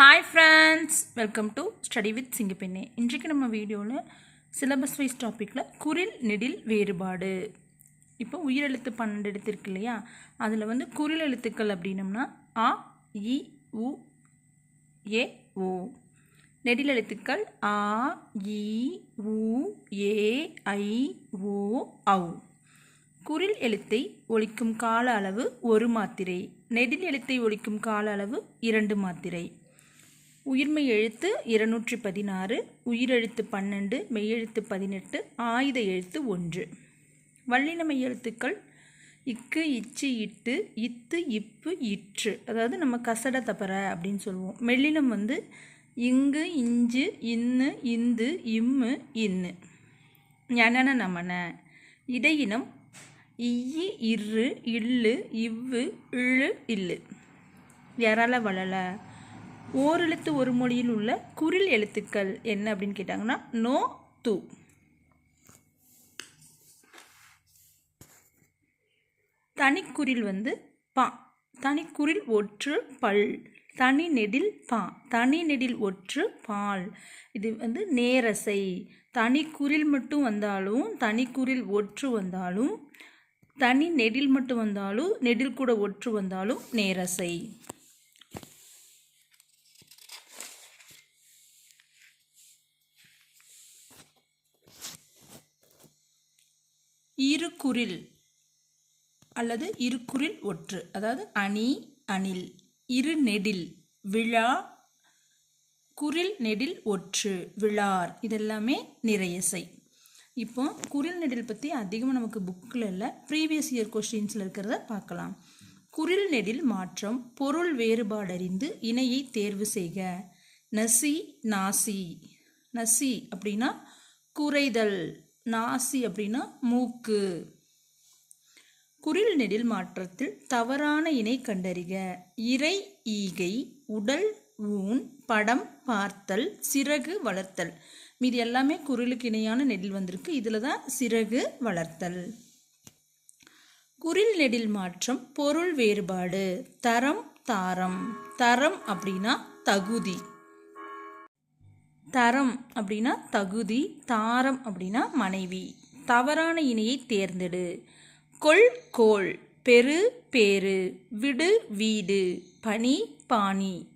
Hi friends welcome to study with Singappenne இன்றைக்கு நம்ம வீடியோவில் சிலபஸ் வைஸ் டாப்பிக்கில் குரில் நெடில் வேறுபாடு. இப்போ உயிரெழுத்து பன்னெண்டு எழுத்து இருக்கு இல்லையா? அதில் வந்து குரில் எழுத்துக்கள் அப்படின்னம்னா ஆ இ உ ஏ ஓ. நெடில் எழுத்துக்கள் ஆ இ உ ஏ ஐ ஓ ஔ. குரில் எழுத்தை ஒழிக்கும் கால அளவு ஒரு மாத்திரை. நெடில் எழுத்தை ஒழிக்கும் கால அளவு இரண்டு மாத்திரை. உயிர்மெய் எழுத்து இருநூற்றி பதினாறு உயிரெழுத்து பன்னெண்டு மெய்யெழுத்து பதினெட்டு ஆயுத எழுத்து ஒன்று. வல்லினமை எழுத்துக்கள் இக்கு இச்சு இட்டு இத்து இப்பு இற்று. அதாவது நம்ம கசட தப்பற அப்படின்னு சொல்லுவோம். மெல்லினம் வந்து இங்கு இஞ்சு இன்னு இந்து இம்மு இன்னு. ஞனன நமன. இடையினம் இய்யி இரு இல்லு இவ்வு இழு இல்லு. எறல வளல ஓரெழுத்து ஒரு மொழியில் உள்ள குரில் எழுத்துக்கள் என்ன அப்படின்னு கேட்டாங்கன்னா நோ து. தனிக்குறில் வந்து பா. தனிக்குறில் ஒற்று பல். தனி நெடில் பா. தனி நெடில் ஒற்று பால். இது வந்து நேரசை. தனிக்குரில் மட்டும் வந்தாலும் தனிக்குறில் ஒற்று வந்தாலும் தனி நெடில் மட்டும் வந்தாலும் நெடில் கூட ஒற்று வந்தாலும் நேரசை. இருக்குறில் அல்லது இருக்குறில் ஒற்று. அதாவது அணி அணில். இரு நெடில் விழா குரில் நெடில் ஒற்று விழார். இதெல்லாமே நிறையசை இப்போ குரில் நெடில் பற்றி அதிகமாக நமக்கு புக்கில் இல்லை ப்ரீவியஸ் இயர் கொஸ்டின்ஸில் இருக்கிறத பார்க்கலாம். குரில் நெடில் மாற்றம் பொருள் வேறுபாடறிந்து இணையை தேர்வு செய்க. நசி நாசி. நசி அப்படின்னா குறைதல். நாசி அப்படின்னா மூக்கு. குரில் நெடில் மாற்றத்தில் தவறான இணை கண்டறிக. இறை ஈகை உடல் ஊன் படம் பார்த்தல் சிறகு வளர்த்தல். மீது எல்லாமே குரிலுக்கு இணையான நெடில் வந்திருக்கு. இதில் தான் சிறகு வளர்த்தல். குரில் நெடில் மாற்றம் பொருள் வேறுபாடு. தரம் தாரம். தரம் அப்படின்னா தகுதி. தரம் அப்படின்னா தகுதி தாரம் அப்படின்னா மனைவி. தவறான இணையை தேர்ந்தெடு. கொள் கோள். பெரு பேரு. விடு வீடு. பனி பாணி.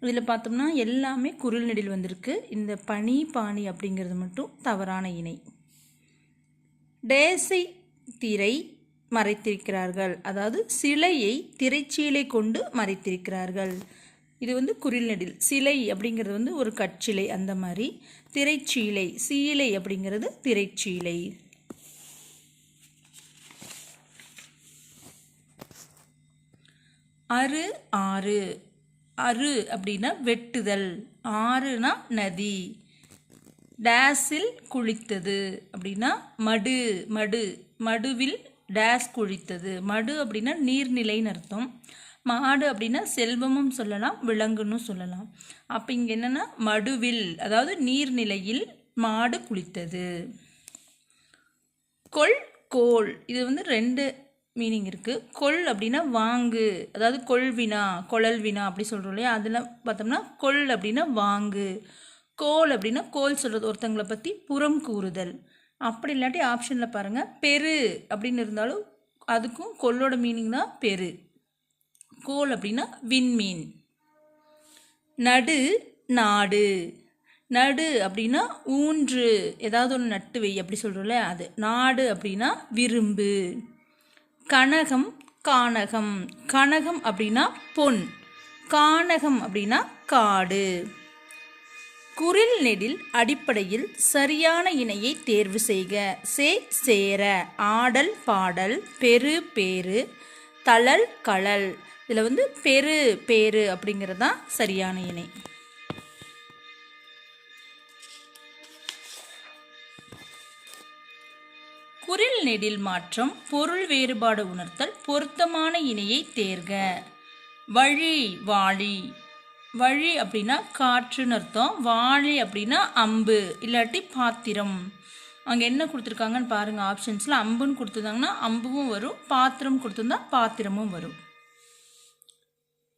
இதில் பார்த்தோம்னா எல்லாமே குரல் நெடில் வந்திருக்கு. இந்த பனி பாணி அப்படிங்கிறது மட்டும் தவறான இணை. டேசை திரை மறைத்திருக்கிறார்கள். அதாவது சிலையை திரைச்சீலை கொண்டு மறைத்திருக்கிறார்கள். இது வந்து குரில் நெடில் சிலை அப்படிங்கிறது வந்து ஒரு கட்சிலை அந்த மாதிரி. திரைச்சீலை சீலை அப்படிங்கிறது திரைச்சீலை. அரு ஆறு. அரு அப்படின்னா வெட்டுதல். ஆறுனா நதி. டேஸில் குளித்தது அப்படின்னா மடு மடு. மடுவில் டேஸ் குளித்தது. மடு அப்படின்னா நீர்நிலைன்னு அர்த்தம். மாடு அப்படின்னா செல்வமும் சொல்லலாம் விலங்குன்னு சொல்லலாம். அப்போ இங்கே என்னென்னா மடுவில் அதாவது நீர்நிலையில் மாடு குளித்தது. கொள் கோல் இது வந்து ரெண்டு மீனிங் இருக்குது கொள் அப்படின்னா வாங்கு அதாவது கொள்வினா கொழல் வினா அப்படி சொல்கிறோம் இல்லையா? அதில் பார்த்தோம்னா கொள் அப்படின்னா வாங்கு. கோல் அப்படின்னா கோல் சொல்கிறது ஒருத்தங்களை பற்றி புறம் கூறுதல். அப்படி இல்லாட்டி ஆப்ஷனில் பாருங்கள் பெரு அப்படின்னு இருந்தாலும் அதுக்கும் கொள்ளோட மீனிங் தான் பெரு. கோல் அப்படின்னா விண்மீன். நடு நாடு. நடு அப்படின்னா ஊன்று. ஏதாவது ஒன்று நட்டு வை அப்படி சொல்கிறோம்ல அது. நாடு அப்படின்னா விரும்பு. கனகம் கானகம். கனகம் அப்படின்னா பொன். கானகம் அப்படின்னா காடு. குரில் நெடில் அடிப்படையில் சரியான இணையை தேர்வு செய்க. சே சேர. ஆடல் பாடல் பெரு பேரு தளல் களல் இதில் வந்து பெரு பேரு அப்படிங்கிறது தான் சரியான இணை. குரில் நெடில் மாற்றம் பொருள் வேறுபாடு உணர்த்தல் பொருத்தமான இணையை தேர்க. வழி வாழி வழி அப்படின்னா காற்றுன்னு அர்த்தம். வாழி அப்படின்னா அம்பு இல்லாட்டி பாத்திரம். அங்கே என்ன கொடுத்துருக்காங்கன்னு பாருங்கள் ஆப்ஷன்ஸில் அம்புன்னு கொடுத்துருந்தாங்கன்னா அம்புவும் வரும் பாத்திரம் கொடுத்துருந்தா பாத்திரமும் வரும்.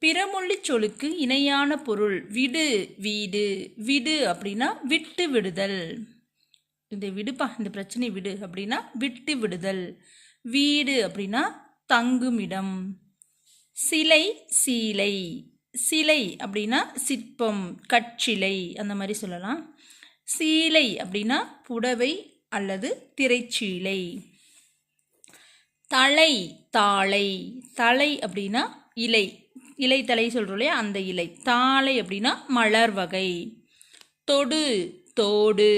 பிறமொழி சொலுக்கு இணையான பொருள் விடு வீடு விடு அப்படின்னா விட்டு விடுதல். இந்த விடுப்பா இந்த பிரச்சனை விடு அப்படின்னா விட்டு விடுதல். வீடு அப்படின்னா தங்குமிடம். சிலை சீலை. சிலை அப்படின்னா சிற்பம் கட்சிலை அந்த மாதிரி சொல்லலாம். சீலை அப்படின்னா புடவை அல்லது திரைச்சீலை. தலை தாளை. தலை அப்படின்னா இலை. இலை தலை சொல்கிறோம் இல்லையா? அந்த இலை. தாளை அப்படின்னா மலர் வகை. தொடு தோடு.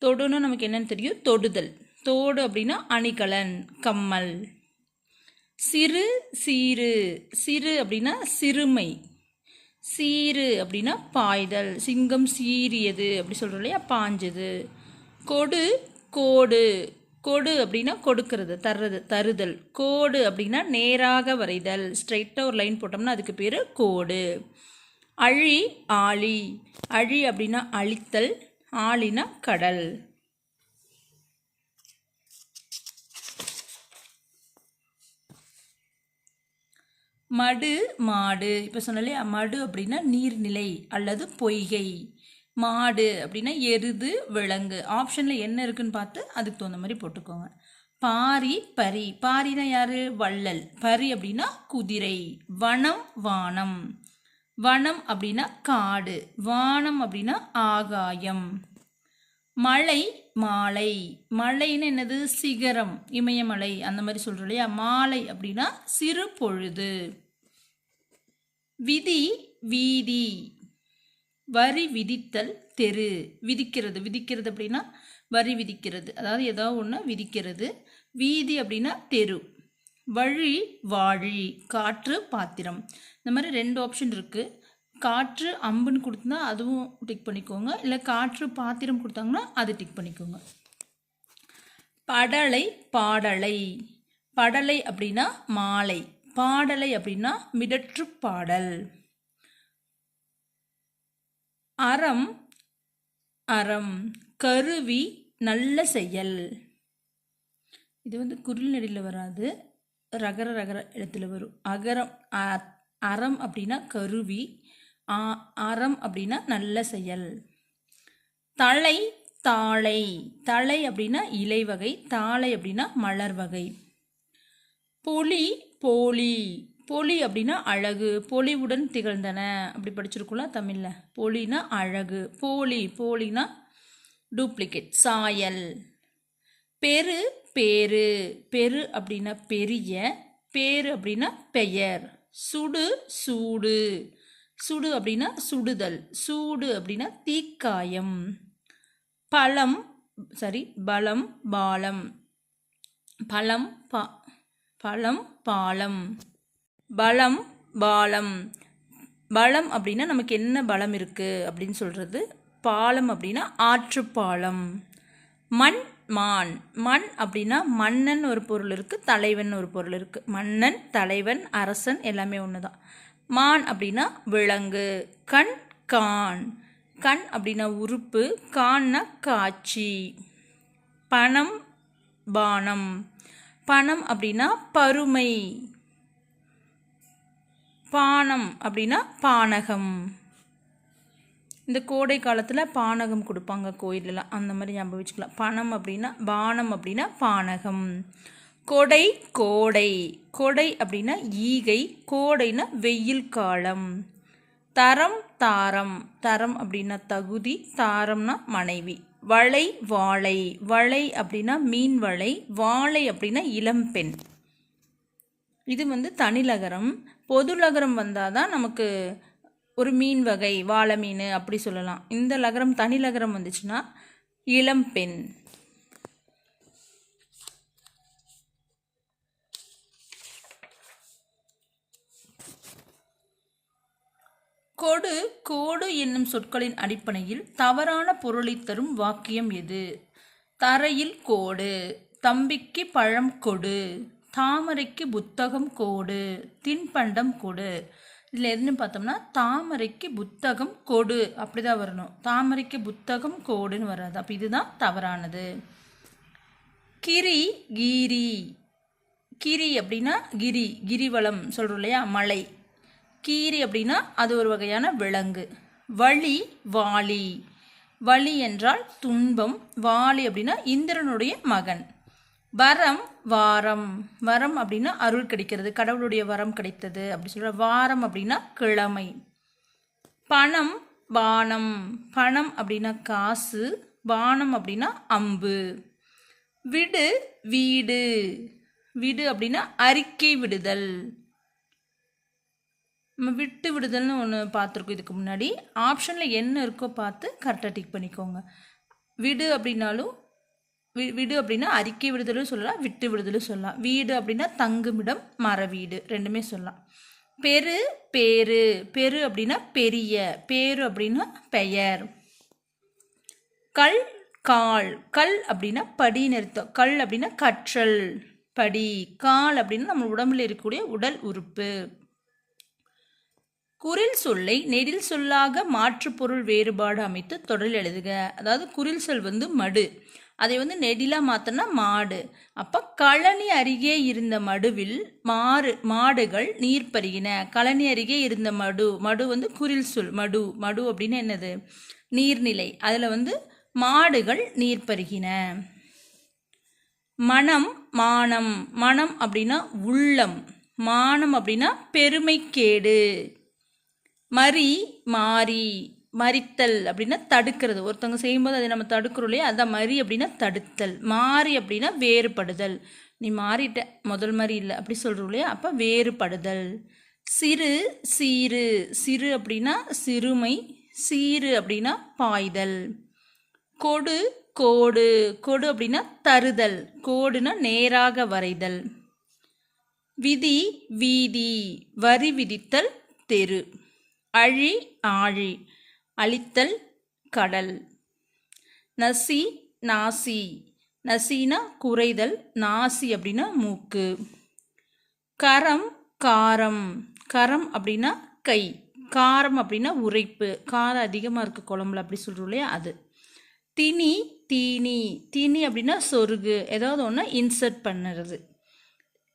தொடுன்னு நமக்கு என்னன்னு தெரியும்? தொடுதல். தோடு அப்படின்னா அணிகலன் கம்மல். சிறு சீரு சிறு அப்படின்னா சிறுமை. சீரு அப்படின்னா பாய்தல். சிங்கம் சீரியது அப்படி சொல்கிறோம் இல்லையா? பாஞ்சது. கொடு கோடு. கொடு அப்படின்னா கொடுக்கறது தர்றது தருதல். கோடு அப்படின்னா நேராக வரைதல். ஸ்ட்ரெயிட்டாக ஒரு லைன் போட்டோம்னா அதுக்கு பேர் கோடு. அழி ஆழி. அழி அப்படின்னா அழித்தல் ஆழினா கடல். மடு மாடு. இப்போ சொன்னாலே மடு அப்படின்னா நீர்நிலை அல்லது பொய்கை. மாடு அப்படின்னா எருது விலங்கு. ஆப்ஷனில் என்ன இருக்குன்னு பார்த்து அதுக்கு தகுந்த மாதிரி போட்டுக்கோங்க. பாரி பரி. பாரினா யாரு? வள்ளல். பரி அப்படின்னா குதிரை. வனம் வானம். வனம் அப்படின்னா காடு. வானம் அப்படின்னா ஆகாயம். மலை மாலை. மலைன்னு என்னது? சிகரம் இமயமலை. அந்த மாதிரி சொல்கிறோம் இல்லையா? மாலை அப்படின்னா சிறு பொழுது. விதி வீதி. வரி விதித்தல் தெரு. விதிக்கிறது. விதிக்கிறது அப்படின்னா வரி விதிக்கிறது. அதாவது ஏதோ ஒன்று விதிக்கிறது. வீதி அப்படின்னா தெரு. வழி வாழி. காற்று பாத்திரம். இந்த மாதிரி ரெண்டு ஆப்ஷன் இருக்குது காற்று அம்புன்னு கொடுத்தா அதுவும் டிக் பண்ணிக்கோங்க. இல்லை காற்று பாத்திரம் கொடுத்தாங்கன்னா அது டிக் பண்ணிக்கோங்க. படலை பாடலை. படலை அப்படின்னா மாலை. பாடலை அப்படின்னா மிடற்று பாடல். அறம் அறம் கருவி நல்ல செயல். இது வந்து குரில் நெடியில் வராது. ரகர ரகர இடத்துல வரும். அகரம் அ- அறம் அப்படின்னா கருவி. அறம் அப்படின்னா நல்ல செயல். தலை தாளை தலை அப்படின்னா இலை வகை. தாளை அப்படின்னா மலர் வகை. பொலி போலி. பொலி அப்படின்னா அழகு பொலிவுடன் திகழ்ந்தன. அப்படி படிச்சிருக்கோம்ல தமிழில். பொலினா அழகு போலி போலினா டூப்ளிகேட் சாயல். பெரு பேரு. பெரு அப்படின்னா பெரிய பேரு அப்படின்னா பெயர். சுடு சூடு. சுடு அப்படின்னா சுடுதல். சூடு அப்படின்னா தீக்காயம். பழம் சாரி பலம் பாலம். பழம் பா பழம் பாலம். பலம் பாலம். பலம் அப்படின்னா நமக்கு என்ன பலம் இருக்குது அப்படின்னு சொல்கிறது பாலம் அப்படின்னா ஆற்றுப்பாலம் மண் மான். மண் அப்படின்னா மன்னன் ஒரு பொருள் இருக்குது தலைவன் ஒரு பொருள் இருக்குது மன்னன் தலைவன் அரசன் எல்லாமே ஒன்று தான் மான் அப்படின்னா விலங்கு. கண் கான். கண் அப்படின்னா உறுப்பு. கான்னா காட்சி. பணம் பானம். பணம் அப்படின்னா பருமை. பானம் அப்படின்னா பானகம். இந்த கோடை காலத்தில் பானகம் கொடுப்பாங்க கோயிலெலாம் அந்த மாதிரி ஞாபகம் வச்சுக்கலாம். பணம் அப்படின்னா பானம் அப்படின்னா பானகம். கொடை கோடை. கொடை அப்படின்னா ஈகை கோடைனா வெயில் காலம். தரம் தாரம். தரம் அப்படின்னா தகுதி தாரம்னா மனைவி. வளை வாழை. வளை அப்படின்னா மீன் வளை. வாழை அப்படின்னா இளம்பெண் இது வந்து தனிலகரம் பொது லகரம் வந்தால் தான் நமக்கு ஒரு மீன் வகை வாழை மீன் அப்படி சொல்லலாம். இந்த லகரம் தனிலகரம் வந்துச்சுன்னா இளம்பெண் கொடு கோடு என்னும் சொற்களின் அடிப்படையில் தவறான பொருளை தரும் வாக்கியம் எது? தரையில் கோடு தம்பிக்கு பழம் கொடு. தாமரைக்கு புத்தகம் கோடு தின்பண்டம் கொடு. இதில் எதுன்னு பார்த்தோம்னா தாமரைக்கு புத்தகம் கொடு அப்படி தான் வரணும். தாமரைக்கு புத்தகம் கோடுன்னு வராது அப்போ இதுதான் தவறானது. கிரி கீரி. கிரி அப்படின்னா கிரி கிரிவலம் சொல்கிறோம் இல்லையா? மலை. கீரி அப்படின்னா அது ஒரு வகையான விலங்கு. வழி வாளி வழி என்றால் துன்பம். வாளி அப்படின்னா இந்திரனுடைய மகன். வரம் வாரம். வரம் அப்படின்னா அருள் கிடைக்கிறது கடவுளுடைய வரம் கிடைத்தது அப்படி சொல்கிற வாரம் அப்படின்னா கிழமை. பணம் பானம் பணம் அப்படின்னா காசு பானம் அப்படின்னா அம்பு. விடு வீடு. விடு அப்படின்னா அறிக்கை விடுதல். நம்ம விட்டு விடுதல்னு ஒன்று பார்த்துருக்கோம் இதுக்கு முன்னாடி. ஆப்ஷனில் என்ன இருக்கோ பார்த்து கரெக்டாக டிக் பண்ணிக்கோங்க. விடு அப்படின்னாலும் வி- விடு அப்படின்னா அறிக்கை விடுதலும் சொல்லலாம் விட்டு விடுதலும் சொல்லலாம். வீடு அப்படின்னா தங்குமிடம் மர வீடு ரெண்டுமே சொல்லலாம். பெரு பேரு. பெரு அப்படின்னா பெரிய பேரு அப்படின்னா பெயர். கல் கால். கல் அப்படின்னா படி நிறுத்தம். கல் அப்படின்னா கற்றல் படி. கால் அப்படின்னா நம்ம உடம்புல இருக்கக்கூடிய உடல் உறுப்பு. குரில் சொல்லை நெடில் சொல்லாக மாற்று பொருள் வேறுபாடு அமைத்து தொடரில் எழுதுக. அதாவது குரில் சொல் வந்து மடு. அதை வந்து நெடிலாக மாற்றினா மாடு. அப்போ கழனி அருகே இருந்த மடுவில் மாறு மாடுகள் நீர் பருகின கழனி அருகே இருந்த மடு மடு வந்து குரில் சொல் மடு மடு அப்படின்னு என்னது? நீர்நிலை. அதில் வந்து மாடுகள் நீர் பருகின மனம் மானம். மனம் அப்படின்னா உள்ளம். மானம் அப்படின்னா பெருமைக்கேடு. மறி மாறி. மறித்தல் அப்படின்னா தடுக்கிறது. ஒருத்தவங்க செய்யும்போது அதை நம்ம தடுக்கிறோம் இல்லையா? அதான் மறி அப்படின்னா தடுத்தல். மாறி அப்படின்னா வேறுபடுதல். நீ மாறிட்ட முதல் மாதிரி இல்லை அப்படி சொல்கிறோம் இல்லையா? அப்போ வேறுபடுதல். சிறு சீரு சிறு அப்படின்னா சிறுமை சீரு அப்படின்னா பாய்தல். கொடு கோடு. கொடு அப்படின்னா தருதல். கோடுனா நேராக வரைதல். விதி வீதி. வரி விதித்தல் தெரு. அழி ஆழி. அழித்தல் கடல். நசி நாசி. நசினா குறைதல் நாசி அப்படின்னா மூக்கு. கரம் காரம். கரம் அப்படின்னா கை. காரம் அப்படின்னா உரைப்பு காரம் அதிகமாக இருக்க குழம்புல அப்படி சொல்கிறோம் இல்லையா? அது. தினி தீனி. தீனி அப்படின்னா சொருகு. ஏதாவது ஒன்று இன்சர்ட் பண்ணுறது.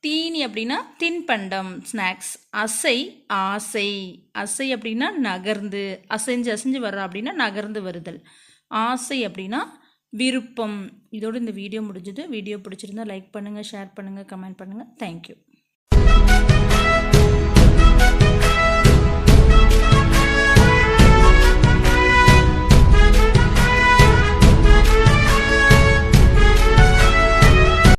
தீனி அப்படின்னா தின்பண்டம் ஸ்நாக்ஸ் அசை ஆசை. அசை அப்படின்னா நகர்ந்து அசைஞ்சு அசைஞ்சு வர்ற அப்படின்னா நகர்ந்து வருதல். ஆசை அப்படின்னா விருப்பம். இதோடு இந்த வீடியோ முடிஞ்சது. வீடியோ பிடிச்சிருந்தா லைக் பண்ணுங்கள் ஷேர் பண்ணுங்கள் கமெண்ட் பண்ணுங்கள் தேங்க்யூ